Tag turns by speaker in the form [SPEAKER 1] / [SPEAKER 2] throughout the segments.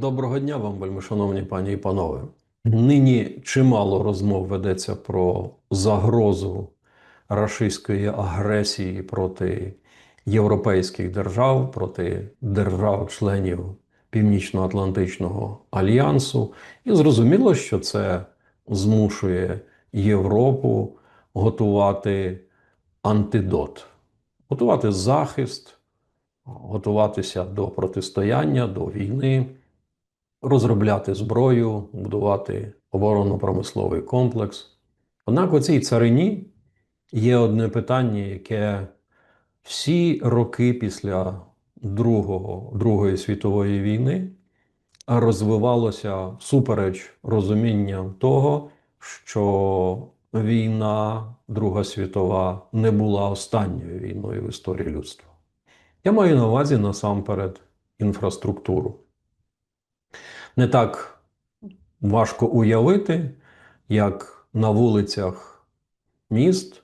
[SPEAKER 1] Доброго дня вам, вельмишановні пані і панове. Нині чимало розмов ведеться про загрозу рашистської агресії проти європейських держав, проти держав-членів Північно-Атлантичного альянсу. І зрозуміло, що це змушує Європу готувати антидот, готувати захист, готуватися до протистояння, до війни розробляти зброю, будувати оборонно-промисловий комплекс. Однак у цій царині є одне питання, яке всі роки після Другого, Другої світової війни розвивалося всупереч розумінням того, що війна Друга світова не була останньою війною в історії людства. Я маю на увазі насамперед інфраструктуру. Не так важко уявити, як на вулицях міст,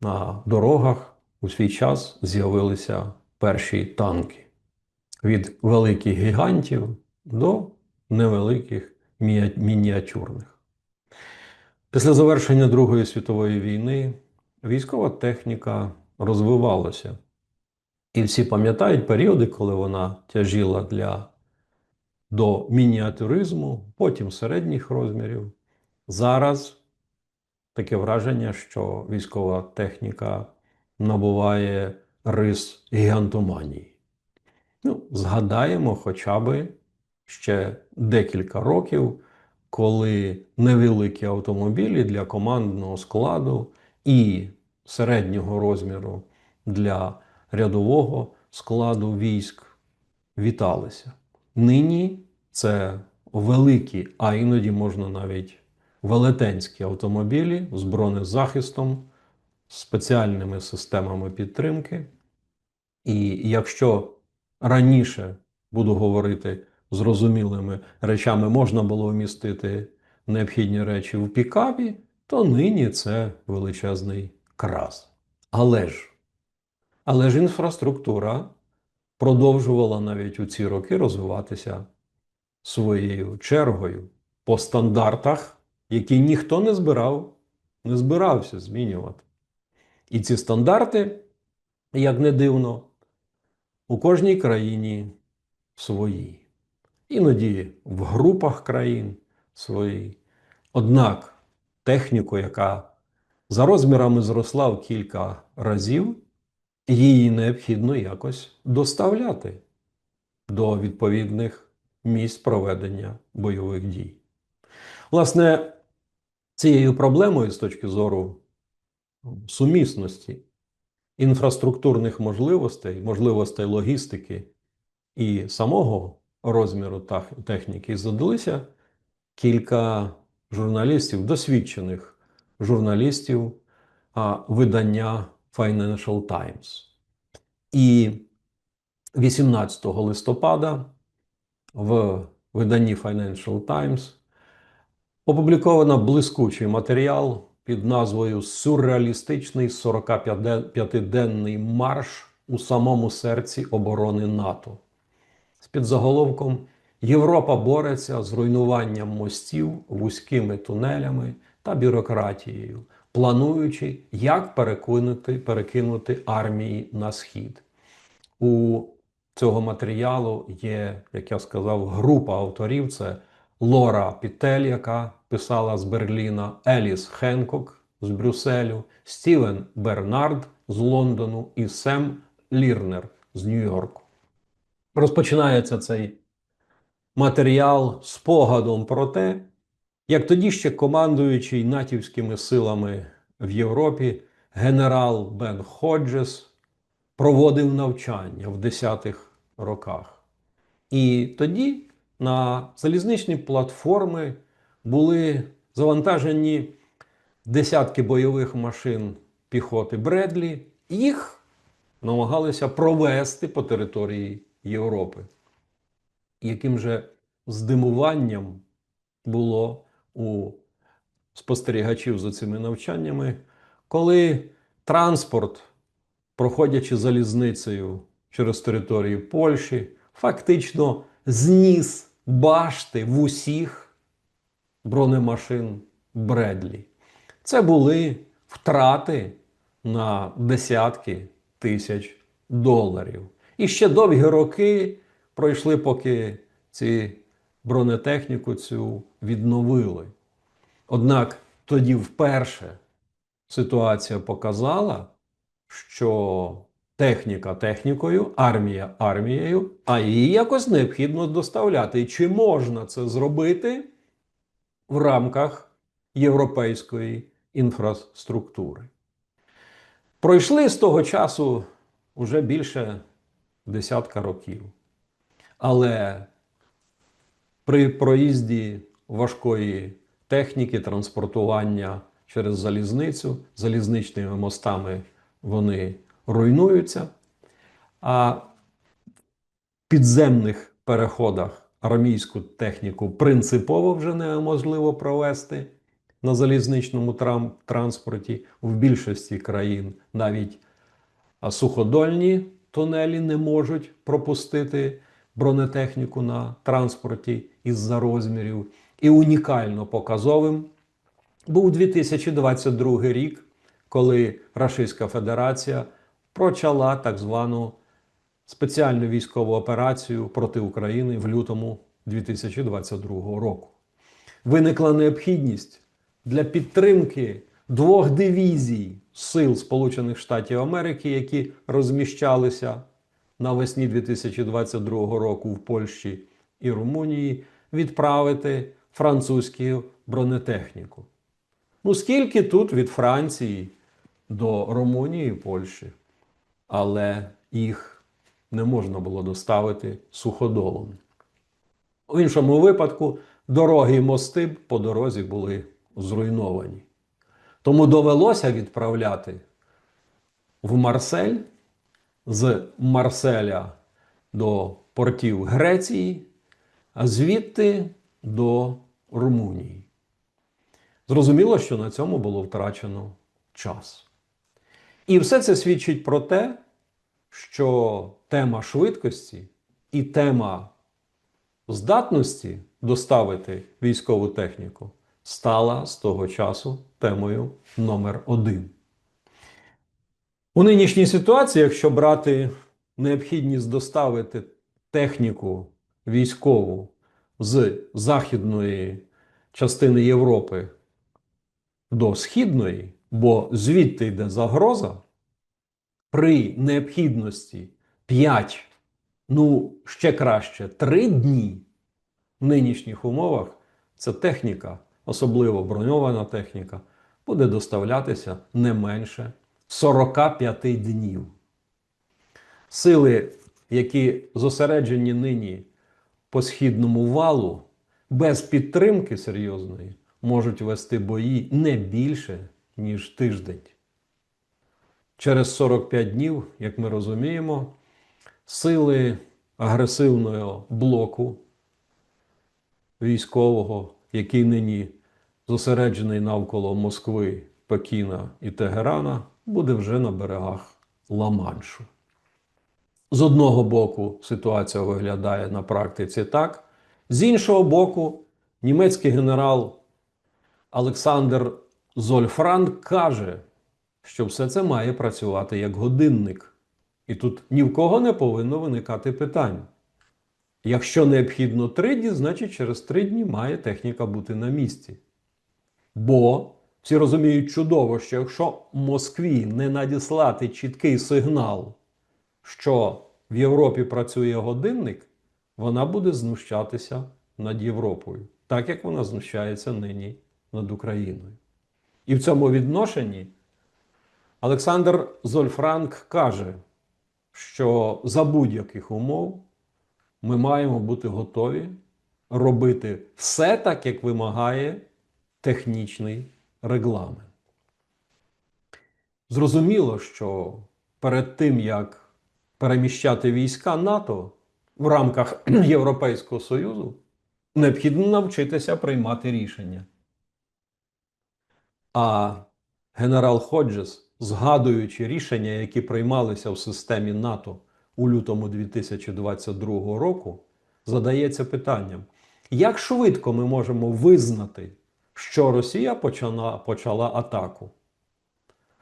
[SPEAKER 1] на дорогах у свій час з'явилися перші танки від великих гігантів до невеликих мініатюрних. Після завершення Другої світової війни військова техніка розвивалася. І всі пам'ятають періоди, коли вона тяжіла для до мініатюризму, потім середніх розмірів. Зараз таке враження, що військова техніка набуває рис гігантоманії. Ну, згадаємо хоча б ще декілька років, коли невеликі автомобілі для командного складу і середнього розміру для рядового складу військ віталися. Нині це великі, а іноді можна навіть велетенські автомобілі з бронезахистом, спеціальними системами підтримки. І якщо раніше буду говорити зрозумілими речами, можна було вмістити необхідні речі в пікапі, то нині це величезний крас. Але ж, але ж інфраструктура продовжувала навіть у ці роки розвиватися своєю чергою по стандартах, які ніхто не збирав, не збирався змінювати. І ці стандарти, як не дивно, у кожній країні свої. Іноді в групах країн свої. Однак техніку, яка за розмірами зросла в кілька разів, її необхідно якось доставляти до відповідних місць проведення бойових дій. Власне, цією проблемою з точки зору сумісності інфраструктурних можливостей, можливостей логістики і самого розміру техніки задалися кілька журналістів, досвідчених журналістів видання Financial Times. І 18 листопада в виданні Financial Times опубліковано блискучий матеріал під назвою Сюрреалістичний 45-денний марш у самому серці оборони НАТО з підзаголовком Європа бореться з руйнуванням мостів вузькими тунелями та бюрократією, плануючи, як перекинути, перекинути армії на схід. У цього матеріалу є, як я сказав, група авторів: це Лора Пітель, яка писала з Берліна, Еліс Хенкок з Брюсселю, Стівен Бернард з Лондону і Сем Лірнер з Нью-Йорку. Розпочинається цей матеріал спогадом про те, як тоді ще командуючий натівськими силами в Європі генерал Бен Ходжес проводив навчання в 10-х роках. І тоді на залізничні платформи були завантажені десятки бойових машин піхоти Бредлі. Їх намагалися провести по території Європи. Яким же здивуванням було у спостерігачів за цими навчаннями, коли транспорт, проходячи залізницею через територію Польщі, фактично зніс башти в усіх бронемашин Бредлі. Це були втрати на десятки тисяч доларів. І ще довгі роки пройшли, поки ці бронетехніку цю відновили. Однак тоді вперше ситуація показала, що техніка технікою, армія армією, а її якось необхідно доставляти. Чи можна це зробити в рамках європейської інфраструктури? Пройшли з того часу вже більше десятка років. Але при проїзді важкої техніки, транспортування через залізницю, залізничними мостами вони руйнуються, а в підземних переходах армійську техніку принципово вже неможливо провести на залізничному транспорті. В більшості країн навіть суходольні тунелі не можуть пропустити бронетехніку на транспорті із-за розмірів. І унікально показовим був 2022 рік, коли Рашистська Федерація почала так звану спеціальну військову операцію проти України в лютому 2022 року. Виникла необхідність для підтримки двох дивізій сил Сполучених Штатів Америки, які розміщалися навесні 2022 року в Польщі і Румунії, відправити французьку бронетехніку. Ну, скільки тут від Франції до Румунії і Польщі, але їх не можна було доставити суходолом. В іншому випадку дороги і мости по дорозі були зруйновані. Тому довелося відправляти в Марсель, з Марселя до портів Греції, а звідти до Румунії. Зрозуміло, що на цьому було втрачено час. І все це свідчить про те, що тема швидкості і тема здатності доставити військову техніку стала з того часу темою номер один. У нинішній ситуації, якщо брати необхідність доставити техніку військову з західної частини Європи до східної, бо звідти йде загроза, при необхідності 5, ну ще краще 3 дні в нинішніх умовах ця техніка, особливо броньована техніка, буде доставлятися не менше 45 днів. Сили, які зосереджені нині по східному валу, без підтримки серйозної, можуть вести бої не більше, ніж тиждень. Через 45 днів, як ми розуміємо, сили агресивного блоку військового, який нині зосереджений навколо Москви, Пекіна і Тегерана, буде вже на берегах Ла-Маншу. З одного боку, ситуація виглядає на практиці так, з іншого боку, німецький генерал Олександр Зольфранк каже, що все це має працювати як годинник. І тут ні в кого не повинно виникати питань. Якщо необхідно три дні, значить через три дні має техніка бути на місці. Бо всі розуміють чудово, що якщо Москві не надіслати чіткий сигнал, що в Європі працює годинник, вона буде знущатися над Європою, так як вона знущається нині над Україною. І в цьому відношенні Олександр Зольфранк каже, що за будь-яких умов ми маємо бути готові робити все так, як вимагає технічний регламент. Зрозуміло, що перед тим, як переміщати війська НАТО в рамках Європейського Союзу, необхідно навчитися приймати рішення. А генерал Ходжес, згадуючи рішення, які приймалися в системі НАТО у лютому 2022 року, задається питанням: Як швидко ми можемо визнати, що Росія почала, почала атаку?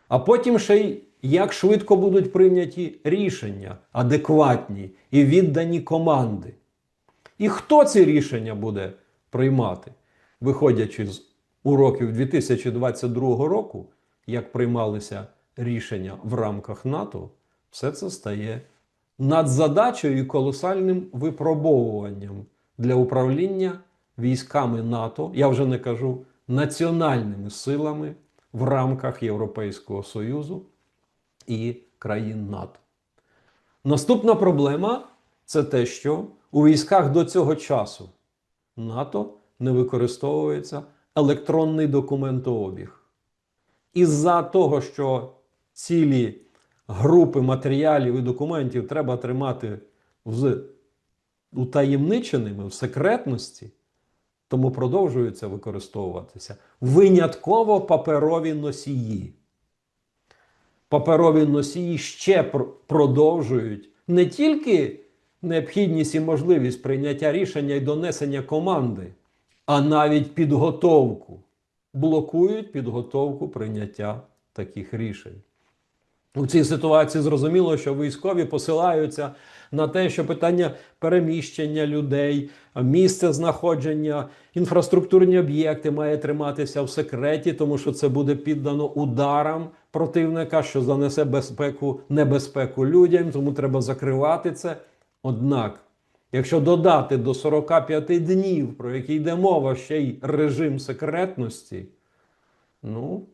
[SPEAKER 1] А потім ще й як швидко будуть прийняті рішення, адекватні і віддані команди. І хто ці рішення буде приймати, виходячи з уроків 2022 року, як приймалися рішення в рамках НАТО, все це стає надзадачею і колосальним випробовуванням для управління військами НАТО, я вже не кажу національними силами в рамках Європейського Союзу і країн НАТО. Наступна проблема це те, що у військах до цього часу НАТО не використовується електронний документообіг. Із-за того, що цілі групи матеріалів і документів треба тримати в утаємниченими в секретності, тому продовжуються використовуватися винятково паперові носії. Паперові носії ще пр- продовжують не тільки необхідність і можливість прийняття рішення і донесення команди, а навіть підготовку. Блокують підготовку прийняття таких рішень. У цій ситуації зрозуміло, що військові посилаються на те, що питання переміщення людей, місце знаходження, інфраструктурні об'єкти має триматися в секреті, тому що це буде піддано ударам противника, що занесе безпеку, небезпеку людям, тому треба закривати це. Однак, якщо додати до 45 днів, про які йде мова, ще й режим секретності, ну,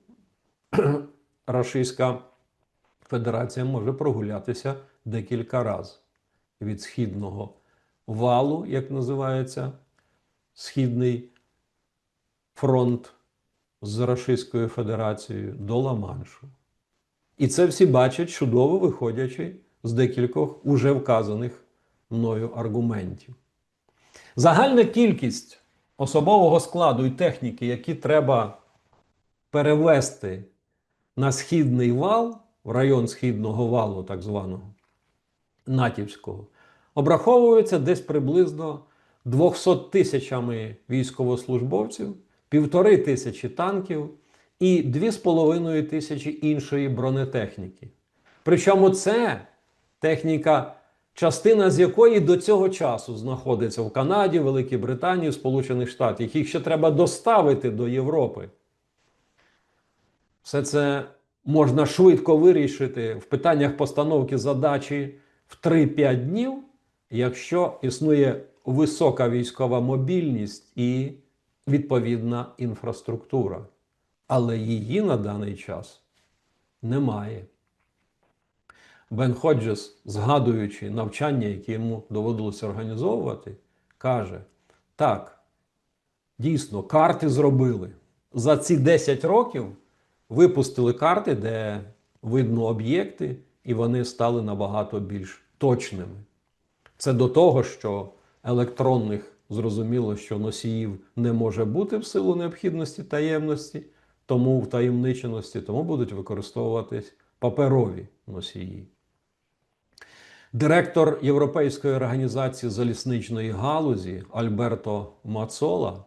[SPEAKER 1] Російська Федерація може прогулятися декілька разів від східного валу, як називається Східний фронт з Російською Федерацією до Ла-Маншу. І це всі бачать чудово виходячи з декількох уже вказаних мною аргументів. Загальна кількість особового складу і техніки, які треба перевести на східний вал, в район східного валу, так званого натівського, обраховується десь приблизно 200 тисячами військовослужбовців, півтори тисячі танків і 2,5 тисячі іншої бронетехніки. Причому це техніка, частина з якої до цього часу знаходиться в Канаді, Великій Британії, Сполучених Штатах. Їх ще треба доставити до Європи. Все це можна швидко вирішити в питаннях постановки задачі в 3-5 днів, якщо існує висока військова мобільність і відповідна інфраструктура. Але її на даний час немає. Бен Ходжес, згадуючи навчання, які йому доводилося організовувати, каже: так, дійсно, карти зробили. За ці 10 років випустили карти, де видно об'єкти, і вони стали набагато більш точними. Це до того, що електронних зрозуміло, що носіїв не може бути в силу необхідності таємності, тому в таємниченості, тому будуть використовуватись паперові носії. Директор Європейської організації залізничної галузі Альберто Мацола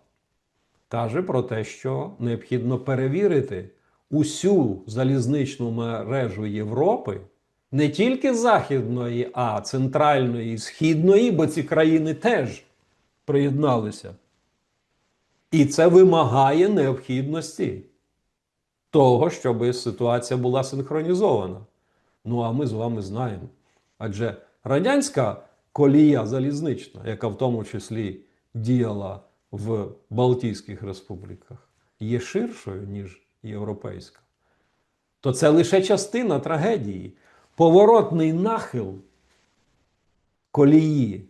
[SPEAKER 1] каже про те, що необхідно перевірити усю залізничну мережу Європи, не тільки західної, а центральної і східної, бо ці країни теж приєдналися. І це вимагає необхідності того, щоб ситуація була синхронізована. Ну а ми з вами знаємо. Адже радянська колія залізнична, яка в тому числі діяла в Балтійських республіках, є ширшою, ніж європейська. То це лише частина трагедії. Поворотний нахил колії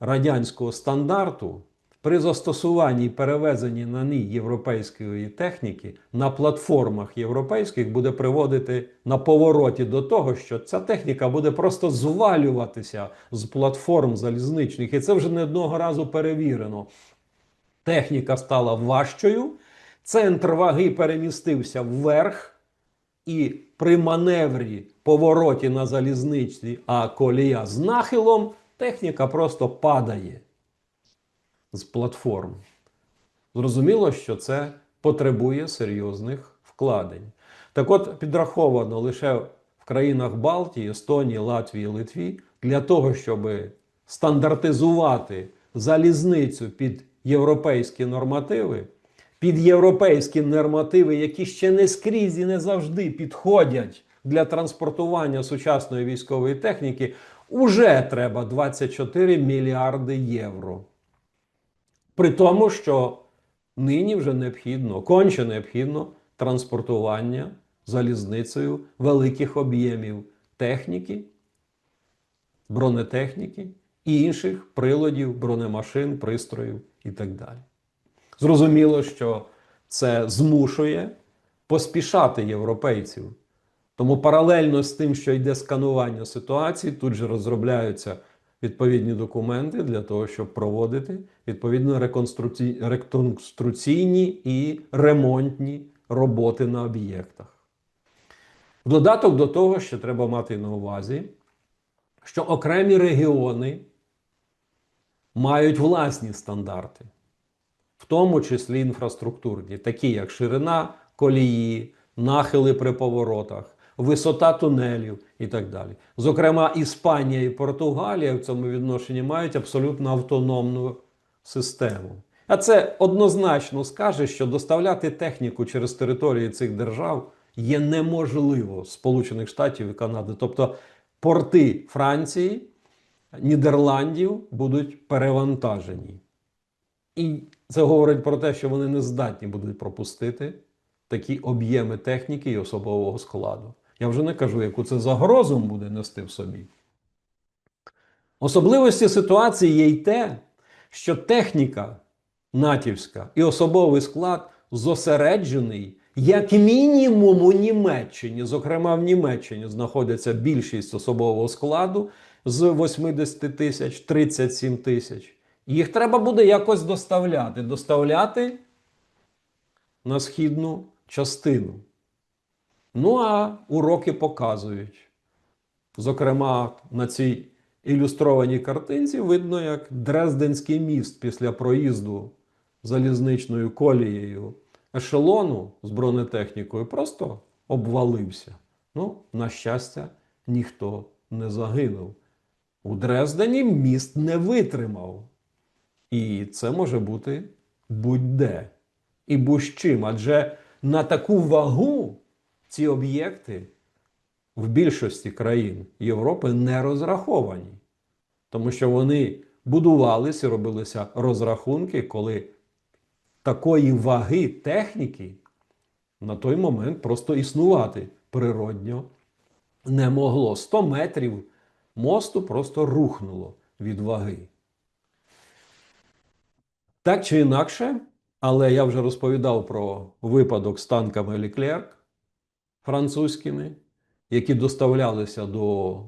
[SPEAKER 1] радянського стандарту при застосуванні і перевезенні на ній європейської техніки на платформах європейських буде приводити на повороті до того, що ця техніка буде просто звалюватися з платформ залізничних. І це вже не одного разу перевірено. Техніка стала важчою, центр ваги перемістився вверх. І при маневрі повороті на залізничці, а колія з нахилом, техніка просто падає. з платформ. Зрозуміло, що це потребує серйозних вкладень. Так от, підраховано лише в країнах Балтії, Естонії, Латвії, Литві для того, щоб стандартизувати залізницю під європейські нормативи, під європейські нормативи, які ще не скрізь і не завжди підходять для транспортування сучасної військової техніки, уже треба 24 мільярди євро. При тому, що нині вже необхідно, конче необхідно транспортування залізницею великих об'ємів техніки, бронетехніки і інших приладів, бронемашин, пристроїв і так далі. Зрозуміло, що це змушує поспішати європейців. Тому паралельно з тим, що йде сканування ситуації, тут же розробляються відповідні документи для того, щоб проводити відповідно реконструкційні і ремонтні роботи на об'єктах. В додаток до того, що треба мати на увазі, що окремі регіони мають власні стандарти, в тому числі інфраструктурні, такі як ширина колії, нахили при поворотах, висота тунелів і так далі. Зокрема, Іспанія і Португалія в цьому відношенні мають абсолютно автономну систему. А це однозначно скаже, що доставляти техніку через території цих держав є неможливо Сполучених Штатів і Канади. Тобто порти Франції, Нідерландів будуть перевантажені. І це говорить про те, що вони не здатні будуть пропустити такі об'єми техніки і особового складу. Я вже не кажу, яку це загрозу буде нести в собі. Особливості ситуації є й те, що техніка натівська і особовий склад зосереджений як мінімум у Німеччині. Зокрема, в Німеччині знаходиться більшість особового складу з 80 тисяч 37 тисяч. Їх треба буде якось доставляти. Доставляти на східну частину. Ну а уроки показують. Зокрема, на цій ілюстрованій картинці видно, як Дрезденський міст після проїзду залізничною колією ешелону з бронетехнікою просто обвалився. Ну, на щастя, ніхто не загинув. У Дрездені міст не витримав. І це може бути будь-де. І будь-чим. Адже на таку вагу ці об'єкти в більшості країн Європи не розраховані. Тому що вони будувалися, робилися розрахунки, коли такої ваги техніки на той момент просто існувати природньо не могло. 100 метрів мосту просто рухнуло від ваги. Так чи інакше, але я вже розповідав про випадок з танками Леклерк французькими, які доставлялися до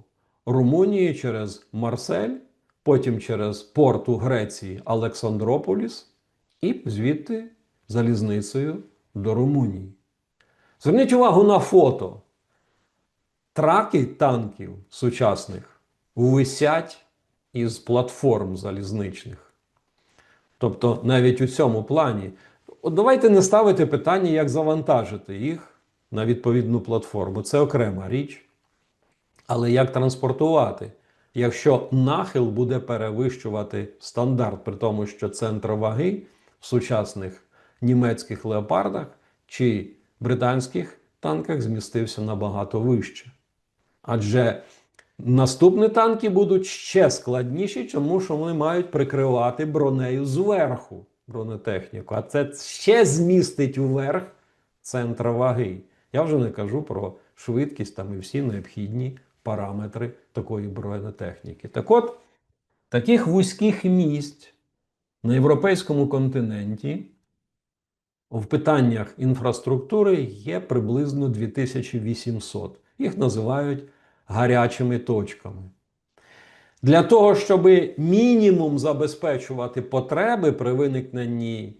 [SPEAKER 1] Румунії через Марсель, потім через порт у Греції Олександрополіс і звідти залізницею до Румунії. Зверніть увагу на фото. Траки танків сучасних висять із платформ залізничних. Тобто навіть у цьому плані. От давайте не ставити питання, як завантажити їх на відповідну платформу. Це окрема річ. Але як транспортувати, якщо нахил буде перевищувати стандарт, при тому, що центр ваги в сучасних німецьких леопардах чи британських танках змістився набагато вище. Адже наступні танки будуть ще складніші, тому що вони мають прикривати бронею зверху бронетехніку. А це ще змістить вверх центр ваги. Я вже не кажу про швидкість там і всі необхідні параметри такої бронетехніки. Так от, таких вузьких місць на європейському континенті в питаннях інфраструктури є приблизно 2800. Їх називають гарячими точками. Для того, щоб мінімум забезпечувати потреби при виникненні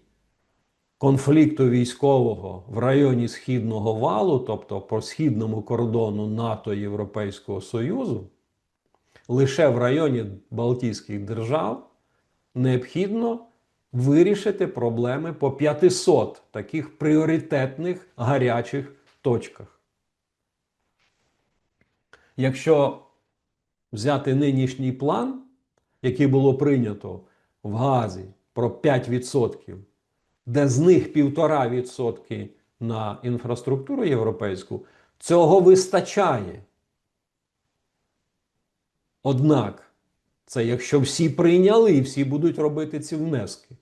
[SPEAKER 1] конфлікту військового в районі Східного валу, тобто по східному кордону НАТО Європейського Союзу, лише в районі Балтійських держав необхідно вирішити проблеми по 500 таких пріоритетних гарячих точках. Якщо взяти нинішній план, який було прийнято в Газі про 5%, де з них 1,5% на інфраструктуру європейську, цього вистачає. Однак, це якщо всі прийняли і всі будуть робити ці внески.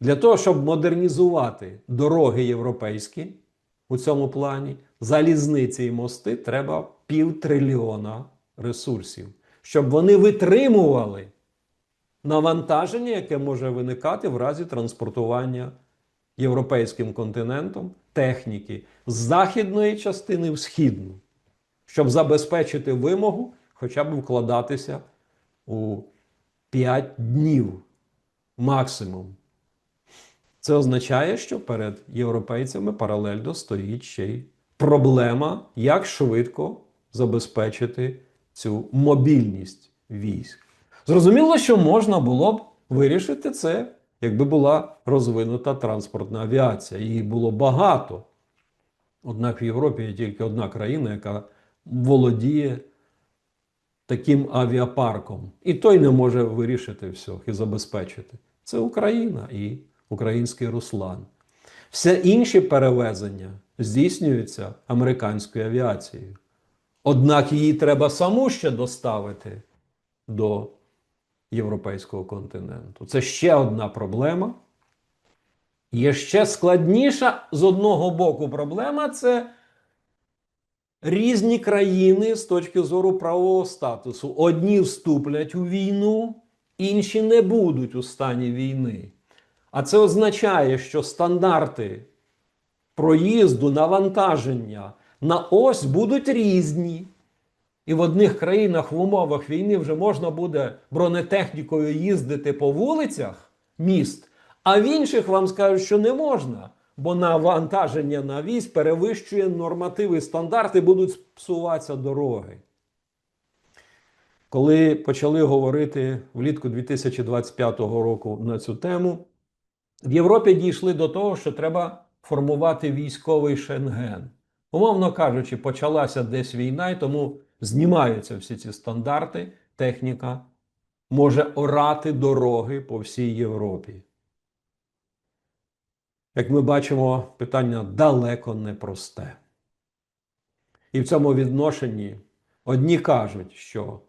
[SPEAKER 1] Для того, щоб модернізувати дороги європейські у цьому плані, залізниці і мости, треба півтрильйона ресурсів, щоб вони витримували навантаження, яке може виникати в разі транспортування європейським континентом техніки з західної частини в східну, щоб забезпечити вимогу хоча б вкладатися у 5 днів максимум. Це означає, що перед європейцями паралельно стоїть ще й проблема, як швидко забезпечити цю мобільність військ. Зрозуміло, що можна було б вирішити це, якби була розвинута транспортна авіація. Її було багато. Однак в Європі є тільки одна країна, яка володіє таким авіапарком. І той не може вирішити все і забезпечити. Це Україна і український Руслан. Все інші перевезення здійснюються американською авіацією. Однак її треба саму ще доставити до європейського континенту. Це ще одна проблема. Є ще складніша з одного боку проблема це різні країни з точки зору правового статусу. Одні вступлять у війну, інші не будуть у стані війни. А це означає, що стандарти проїзду, навантаження на ось будуть різні. І в одних країнах в умовах війни вже можна буде бронетехнікою їздити по вулицях міст, а в інших вам скажуть, що не можна, бо навантаження на військ перевищує нормативи стандарти, будуть псуватися дороги. Коли почали говорити влітку 2025 року на цю тему, в Європі дійшли до того, що треба формувати військовий шенген. Умовно кажучи, почалася десь війна, і тому знімаються всі ці стандарти, техніка може орати дороги по всій Європі. Як ми бачимо, питання далеко не просте. І в цьому відношенні одні кажуть, що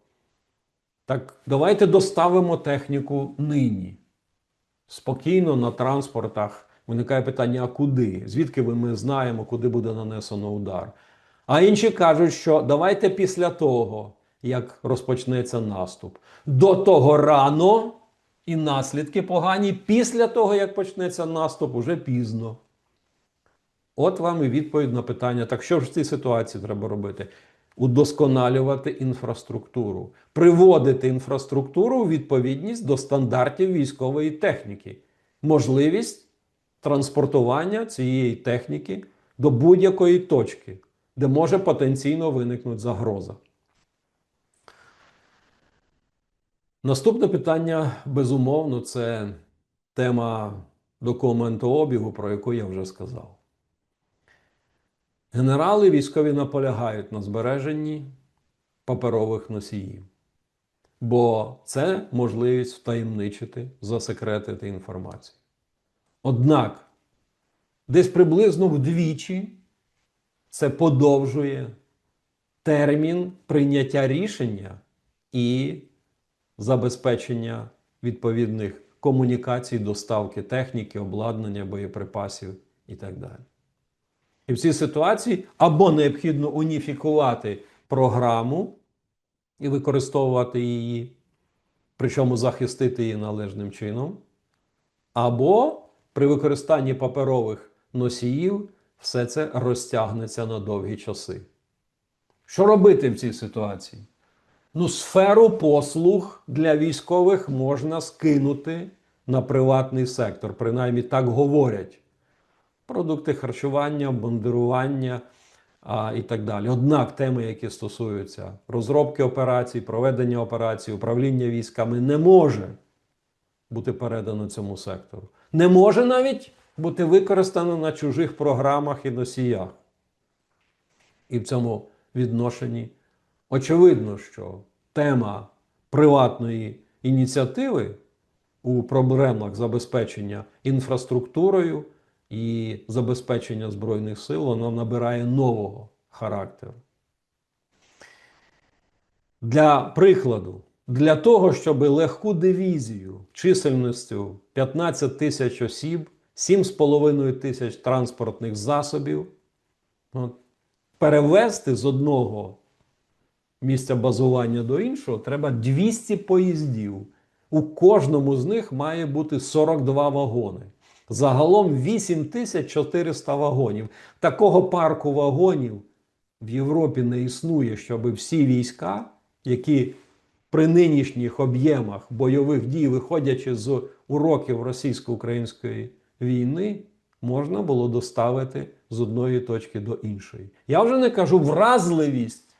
[SPEAKER 1] так давайте доставимо техніку нині. Спокійно на транспортах виникає питання: а куди? Звідки ми знаємо, куди буде нанесено удар? А інші кажуть, що давайте після того, як розпочнеться наступ, до того рано і наслідки погані, після того, як почнеться наступ, уже пізно. От вам і відповідь на питання: так що ж в цій ситуації треба робити? Удосконалювати інфраструктуру, приводити інфраструктуру у відповідність до стандартів військової техніки, можливість транспортування цієї техніки до будь-якої точки, де може потенційно виникнути загроза. Наступне питання, безумовно, це тема документообігу, про яку я вже сказав. Генерали військові наполягають на збереженні паперових носіїв, бо це можливість втаємничити, засекретити інформацію. Однак, десь приблизно вдвічі це подовжує термін прийняття рішення і забезпечення відповідних комунікацій, доставки техніки, обладнання, боєприпасів і так далі. І в цій ситуації або необхідно уніфікувати програму і використовувати її, причому захистити її належним чином, або при використанні паперових носіїв все це розтягнеться на довгі часи. Що робити в цій ситуації? Ну, сферу послуг для військових можна скинути на приватний сектор, принаймні так говорять. Продукти харчування, бандерування а, і так далі. Однак теми, які стосуються розробки операцій, проведення операцій, управління військами, не може бути передано цьому сектору. Не може навіть бути використано на чужих програмах і носіях. І в цьому відношенні очевидно, що тема приватної ініціативи у проблемах забезпечення інфраструктурою і забезпечення Збройних сил вона набирає нового характеру. Для прикладу, для того, щоб легку дивізію чисельністю 15 тисяч осіб, 7,5 тисяч транспортних засобів от, перевезти з одного місця базування до іншого, треба 200 поїздів. У кожному з них має бути 42 вагони. Загалом 8400 вагонів. Такого парку вагонів в Європі не існує, щоб всі війська, які при нинішніх об'ємах бойових дій, виходячи з уроків російсько-української війни, можна було доставити з одної точки до іншої. Я вже не кажу вразливість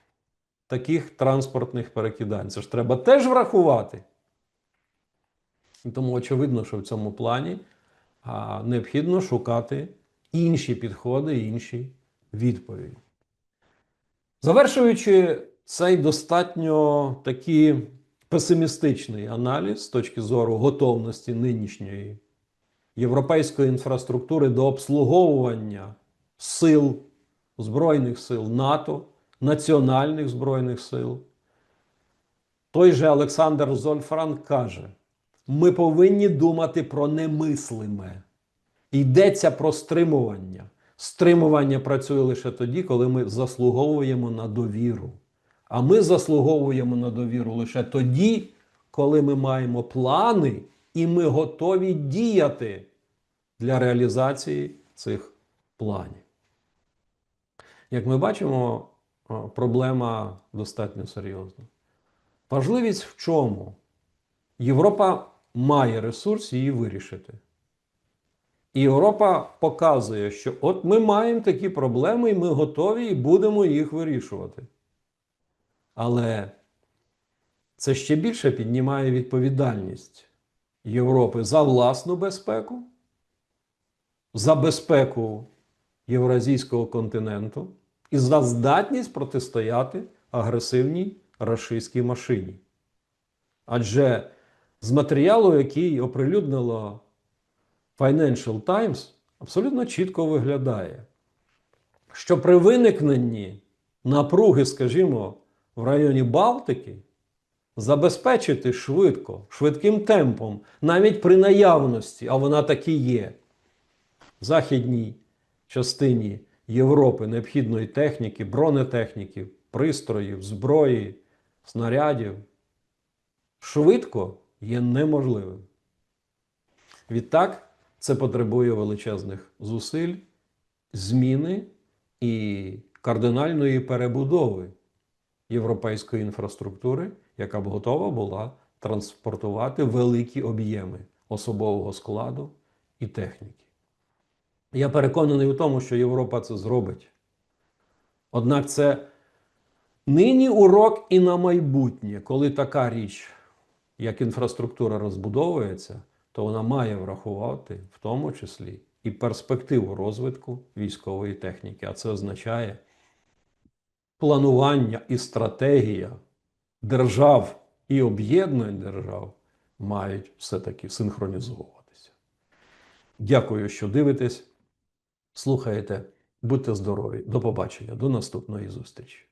[SPEAKER 1] таких транспортних перекидань. Це ж треба теж врахувати. І тому очевидно, що в цьому плані а, необхідно шукати інші підходи, інші відповіді. Завершуючи цей достатньо такий песимістичний аналіз з точки зору готовності нинішньої європейської інфраструктури до обслуговування сил Збройних сил НАТО, національних Збройних сил, той же Олександр Зольфран каже: ми повинні думати про немислиме. Йдеться про стримування. Стримування працює лише тоді, коли ми заслуговуємо на довіру. А ми заслуговуємо на довіру лише тоді, коли ми маємо плани і ми готові діяти для реалізації цих планів. Як ми бачимо, проблема достатньо серйозна. Важливість в чому? Європа має ресурс її вирішити. І Європа показує, що от ми маємо такі проблеми, і ми готові і будемо їх вирішувати. Але це ще більше піднімає відповідальність Європи за власну безпеку, за безпеку Євразійського континенту і за здатність протистояти агресивній рашистській машині. Адже з матеріалу, який оприлюднило Financial Times, абсолютно чітко виглядає, що при виникненні напруги, скажімо, в районі Балтики, забезпечити швидко, швидким темпом, навіть при наявності, а вона таки є, в західній частині Європи необхідної техніки, бронетехніки, пристроїв, зброї, снарядів, швидко є неможливим. Відтак, це потребує величезних зусиль, зміни і кардинальної перебудови європейської інфраструктури, яка б готова була транспортувати великі об'єми особового складу і техніки. Я переконаний у тому, що Європа це зробить. Однак це нині урок і на майбутнє, коли така річ, як інфраструктура розбудовується, то вона має врахувати в тому числі і перспективу розвитку військової техніки. А це означає планування і стратегія держав і об'єднань держав мають все-таки синхронізовуватися. Дякую, що дивитесь, слухаєте, будьте здорові. До побачення, до наступної зустрічі.